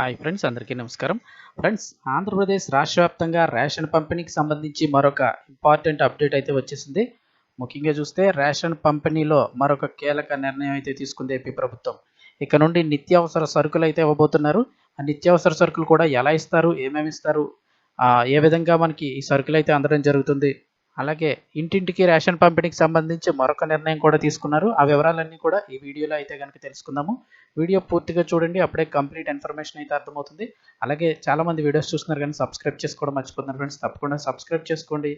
Hi friends అందరికీ నమస్కారం. Friends Andhra Pradesh రాష్ట్ర వ్యాప్తంగా రేషన్ పంపిణీకి సంబంధించి మరొక ఇంపార్టెంట్ అప్డేట్ అయితే వచ్చేసింది. ముఖ్యంగా చూస్తే రేషన్ పంపిణీలో మరొక కీలక నిర్ణయం అయితే తీసుకుంది ఏపీ ప్రభుత్వం. ఇక నుండి నిత్యావసర సరుకులు అయితే ఇవ్వబోతున్నారు. ఆ నిత్యావసర సరుకులు కూడా ఎలా ఇస్తారు? ఏమేమి ఇస్తారు? ఏ విధంగా మనకి ఈ సరుకులు అయితే అందడం జరుగుతుంది? అలాగే ఇంటింటికి రేషన్ పంపిణీకి సంబంధించి మరొక నిర్ణయం కూడా తీసుకున్నారు. ఆ వివరాలన్నీ కూడా ఈ వీడియోలో అయితే కనుక తెలుసుకుందాము. వీడియో పూర్తిగా చూడండి అప్పుడే కంప్లీట్ ఇన్ఫర్మేషన్ అయితే అర్థమవుతుంది. అలాగే చాలా మంది వీడియోస్ చూస్తున్నారు కానీ సబ్స్క్రైబ్ చేసుకోవడం మర్చిపోతున్నారు ఫ్రెండ్స్. తప్పకుండా సబ్స్క్రైబ్ చేసుకోండి.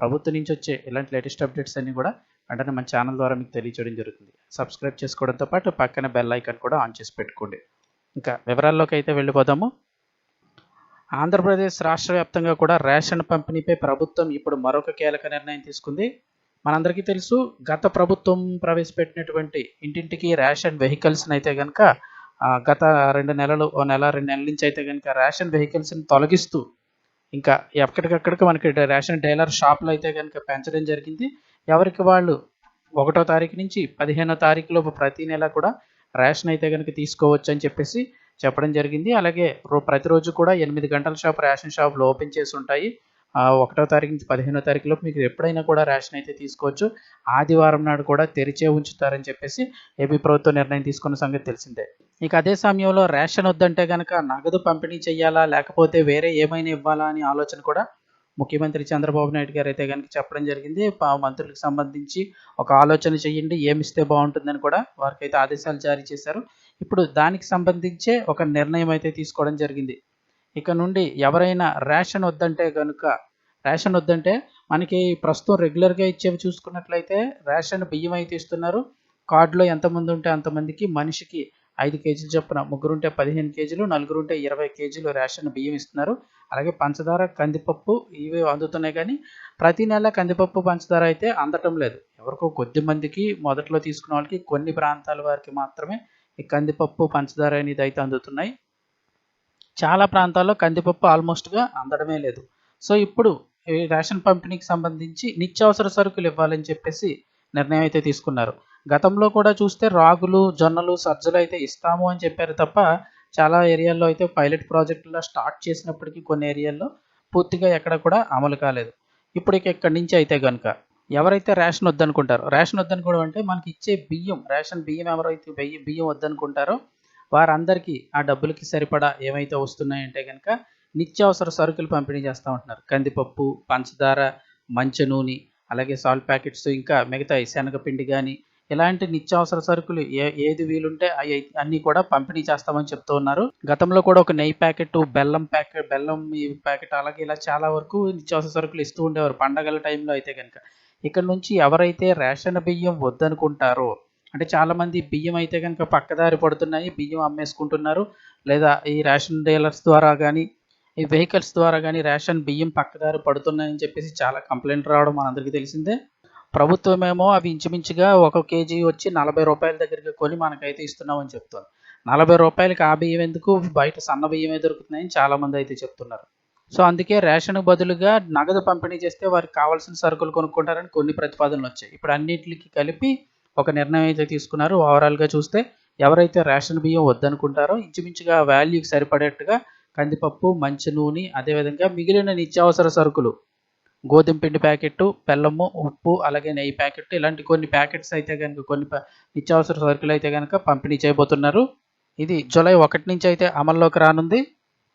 ప్రభుత్వం నుంచి వచ్చే ఇలాంటి లేటెస్ట్ అప్డేట్స్ అన్ని కూడా వెంటనే మన ఛానల్ ద్వారా మీకు తెలియజేయడం జరుగుతుంది. సబ్స్క్రైబ్ చేసుకోవడంతో పాటు పక్కన బెల్ ఐకాన్ కూడా ఆన్ చేసి పెట్టుకోండి. ఇంకా వివరాల్లోకి అయితే వెళ్ళిపోదాము. ఆంధ్రప్రదేశ్ రాష్ట్ర వ్యాప్తంగా కూడా రేషన్ పంపిణీపై ప్రభుత్వం ఇప్పుడు మరొక కీలక నిర్ణయం తీసుకుంది. మనందరికీ తెలుసు గత ప్రభుత్వం ప్రవేశపెట్టినటువంటి ఇంటింటికి రేషన్ వెహికల్స్ని అయితే కనుక గత రెండు నెలలు ఓ నెల రెండు నెలల నుంచి అయితే కనుక రేషన్ వెహికల్స్ని తొలగిస్తూ ఇంకా ఎక్కడికక్కడికి మనకి రేషన్ డీలర్ షాపులు అయితే కనుక పెంచడం జరిగింది. ఎవరికి వాళ్ళు ఒకటో తారీఖు నుంచి పదిహేనో తారీఖులోపు ప్రతి నెల కూడా రేషన్ అయితే కనుక తీసుకోవచ్చు అని చెప్పేసి చెప్పడం జరిగింది. అలాగే రో ప్రతిరోజు కూడా ఎనిమిది గంటల షాప్ రేషన్ షాపులు ఓపెన్ చేసి ఉంటాయి. ఒకటో తారీఖు నుంచి పదిహేనో తారీఖు లోపు మీకు ఎప్పుడైనా కూడా రేషన్ అయితే తీసుకోవచ్చు. ఆదివారం నాడు కూడా తెరిచే ఉంచుతారని చెప్పేసి ఏపీ ప్రభుత్వం నిర్ణయం తీసుకున్న సంగతి తెలిసిందే. ఇక అదే సమయంలో రేషన్ వద్దంటే కనుక నగదు పంపిణీ చేయాలా? లేకపోతే వేరే ఏమైనా ఇవ్వాలా? అని ఆలోచన కూడా ముఖ్యమంత్రి చంద్రబాబు నాయుడు గారు అయితే కనుక చెప్పడం జరిగింది. మంత్రులకు సంబంధించి ఒక ఆలోచన చేయండి. ఏమిస్తే బాగుంటుందని కూడా వారికైతే ఆదేశాలు జారీ చేశారు. ఇప్పుడు దానికి సంబంధించే ఒక నిర్ణయం అయితే తీసుకోవడం జరిగింది. ఇక నుండి ఎవరైనా రేషన్ వద్దంటే కనుక రేషన్ వద్దంటే మనకి ప్రస్తుతం రెగ్యులర్గా ఇచ్చేవి చూసుకున్నట్లయితే రేషన్ బియ్యం అయితే ఇస్తున్నారు. కార్డులో ఎంతమంది ఉంటే అంతమందికి మనిషికి ఐదు కేజీలు చొప్పున ముగ్గురుంటే పదిహేను కేజీలు నలుగురుంటే ఇరవై కేజీలు రేషన్ బియ్యం ఇస్తున్నారు. అలాగే పంచదార కందిపప్పు ఇవి అందుతున్నాయి కానీ ప్రతి నెల కందిపప్పు పంచదార అయితే అందటం లేదు. ఎవరికో కొద్ది మందికి మొదట్లో తీసుకున్న వాళ్ళకి కొన్ని ప్రాంతాల వారికి మాత్రమే ఈ కందిపప్పు పంచదార అనేది అయితే అందుతున్నాయి. చాలా ప్రాంతాల్లో కందిపప్పు ఆల్మోస్ట్గా అందడమే లేదు. సో ఇప్పుడు ఈ రేషన్ పంపిణీకి సంబంధించి నిత్యావసర సరుకులు ఇవ్వాలని చెప్పేసి నిర్ణయం అయితే తీసుకున్నారు. గతంలో కూడా చూస్తే రాగులు జొన్నలు సజ్జలు అయితే ఇస్తాము అని చెప్పారు తప్ప చాలా ఏరియాల్లో అయితే పైలట్ ప్రాజెక్టులో స్టార్ట్ చేసినప్పటికీ కొన్ని ఏరియాల్లో పూర్తిగా ఎక్కడ కూడా అమలు కాలేదు. ఇప్పుడు ఇక ఇక్కడి నుంచి అయితే కనుక ఎవరైతే రేషన్ వద్దనుకుంటారో రేషన్ వద్దనుకోవడం అంటే మనకి ఇచ్చే బియ్యం రేషన్ బియ్యం ఎవరైతే బియ్యం బియ్యం వద్దనుకుంటారో వారందరికీ ఆ డబ్బులకి సరిపడా ఏమైతే వస్తున్నాయంటే కనుక నిత్యావసర సరుకులు పంపిణీ చేస్తూ ఉంటున్నారు. కందిపప్పు పంచదార మంచి నూనె అలాగే సాల్ట్ ప్యాకెట్స్ ఇంకా మిగతా శనగపిండి కానీ ఇలాంటి నిత్యావసర సరుకులు ఏ ఏది వీలుంటే అవి అన్నీ కూడా పంపిణీ చేస్తామని చెప్తూ ఉన్నారు. గతంలో కూడా ఒక నెయ్యి ప్యాకెట్ బెల్లం ప్యాకెట్ బెల్లం ప్యాకెట్ అలాగే ఇలా చాలా వరకు నిత్యావసర సరుకులు ఇస్తూ ఉండేవారు. పండగల టైంలో అయితే కనుక ఇక్కడ నుంచి ఎవరైతే రేషన్ బియ్యం వద్దనుకుంటారో అంటే చాలామంది బియ్యం అయితే కనుక పక్కదారి పడుతున్నాయి బియ్యం అమ్మేసుకుంటున్నారు లేదా ఈ రేషన్ డీలర్స్ ద్వారా కానీ ఈ వెహికల్స్ ద్వారా కానీ రేషన్ బియ్యం పక్కదారి పడుతున్నాయని చెప్పేసి చాలా కంప్లైంట్ రావడం మనందరికీ తెలిసిందే. ప్రభుత్వం ఏమో అవి ఇంచుమించుగా ఒక కేజీ వచ్చి నలభై రూపాయల దగ్గరికి కొని మనకైతే ఇస్తున్నామని చెప్తుంది. నలభై రూపాయలకి ఆ బియ్యం ఎందుకు? బయట సన్న బియ్యమే దొరుకుతున్నాయని చాలామంది అయితే చెప్తున్నారు. సో అందుకే రేషన్ బదులుగా నగదు పంపిణీ చేస్తే వారికి కావాల్సిన సరుకులు కొనుక్కుంటారని కొన్ని ప్రతిపాదనలు వచ్చాయి. ఇప్పుడు అన్నిటికి కలిపి ఒక నిర్ణయం అయితే తీసుకున్నారు. ఓవరాల్గా చూస్తే ఎవరైతే రేషన్ బియ్యం వద్దనుకుంటారో ఇంచుమించుగా వాల్యూకి సరిపడేట్టుగా కందిపప్పు మంచి నూనె అదేవిధంగా మిగిలిన నిత్యావసర సరుకులు గోధుమ పిండి ప్యాకెట్ బెల్లము ఉప్పు అలాగే నెయ్యి ప్యాకెట్ ఇలాంటి కొన్ని ప్యాకెట్స్ అయితే కనుక కొన్ని నిత్యావసర సరుకులు అయితే కనుక పంపిణీ చేయబోతున్నారు. ఇది జూలై ఒకటి నుంచి అయితే అమల్లోకి రానుంది.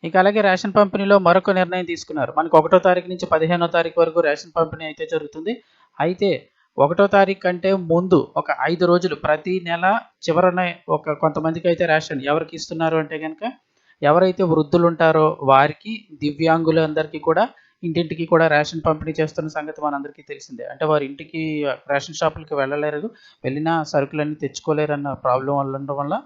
ఇక అలాగే రేషన్ పంపిణీలో మరొక నిర్ణయం తీసుకున్నారు. మనకు ఒకటో తారీఖు నుంచి పదిహేనో తారీఖు వరకు రేషన్ పంపిణీ అయితే జరుగుతుంది. అయితే ఒకటో తారీఖు కంటే ముందు ఒక ఐదు రోజులు ప్రతి నెల చివరన ఒక కొంతమందికి అయితే రేషన్ ఎవరికి ఇస్తున్నారు అంటే కనుక ఎవరైతే వృద్ధులు ఉంటారో వారికి దివ్యాంగులందరికీ కూడా ఇంటింటికి కూడా రేషన్ పంపిణీ చేస్తున్న సంగతి మనందరికీ తెలిసిందే. అంటే వారి ఇంటికి రేషన్ షాపులకి వెళ్ళలేరు వెళ్ళిన సరుకులన్నీ తెచ్చుకోలేరు అన్న ప్రాబ్లం వల్ల ఉండడం వల్ల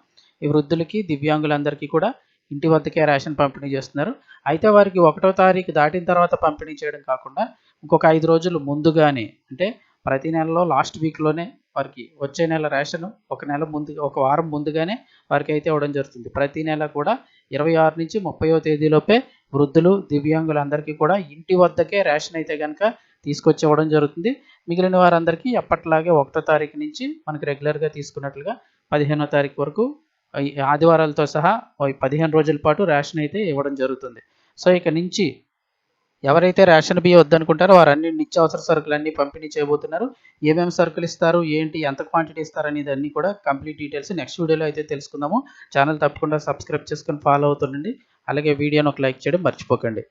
ఈ వృద్ధులకి దివ్యాంగులందరికీ కూడా ఇంటి వద్దకే రేషన్ పంపిణీ చేస్తున్నారు. అయితే వారికి ఒకటో తారీఖు దాటిన తర్వాత పంపిణీ చేయడం కాకుండా ఇంకొక ఐదు రోజులు ముందుగానే అంటే ప్రతి నెలలో లాస్ట్ వీక్లోనే వారికి వచ్చే నెల రేషన్ ఒక నెల ముందు ఒక వారం ముందుగానే వారికి అయితే ఇవ్వడం జరుగుతుంది. ప్రతి నెల కూడా ఇరవై ఆరు నుంచి ముప్పయో తేదీలోపే వృద్ధులు దివ్యాంగులందరికీ కూడా ఇంటి వద్దకే రేషన్ అయితే కనుక తీసుకొచ్చి ఇవ్వడం జరుగుతుంది. మిగిలిన వారందరికీ ఎప్పట్లాగే ఒకటో తారీఖు నుంచి మనకి రెగ్యులర్గా తీసుకున్నట్లుగా పదిహేనో తారీఖు వరకు ఆదివారాలతో సహా పదిహేను రోజుల పాటు రేషన్ అయితే ఇవ్వడం జరుగుతుంది. సో ఇక నుంచి ఎవరైతే రేషన్ బియ్యం వద్దనుకుంటారో వారు అన్ని నిత్యావసర సరుకులు అన్ని పంపిణీ చేయబోతున్నారు. ఏమేమి సరుకులు ఇస్తారు? ఏంటి? ఎంత క్వాంటిటీ ఇస్తారు? అనేది అన్ని కూడా కంప్లీట్ డీటెయిల్స్ నెక్స్ట్ వీడియోలో అయితే తెలుసుకుందాము. ఛానల్ తప్పకుండా సబ్స్క్రైబ్ చేసుకొని ఫాలో అవుతుండండి. అలాగే వీడియోని ఒక లైక్ చేయడం మర్చిపోకండి.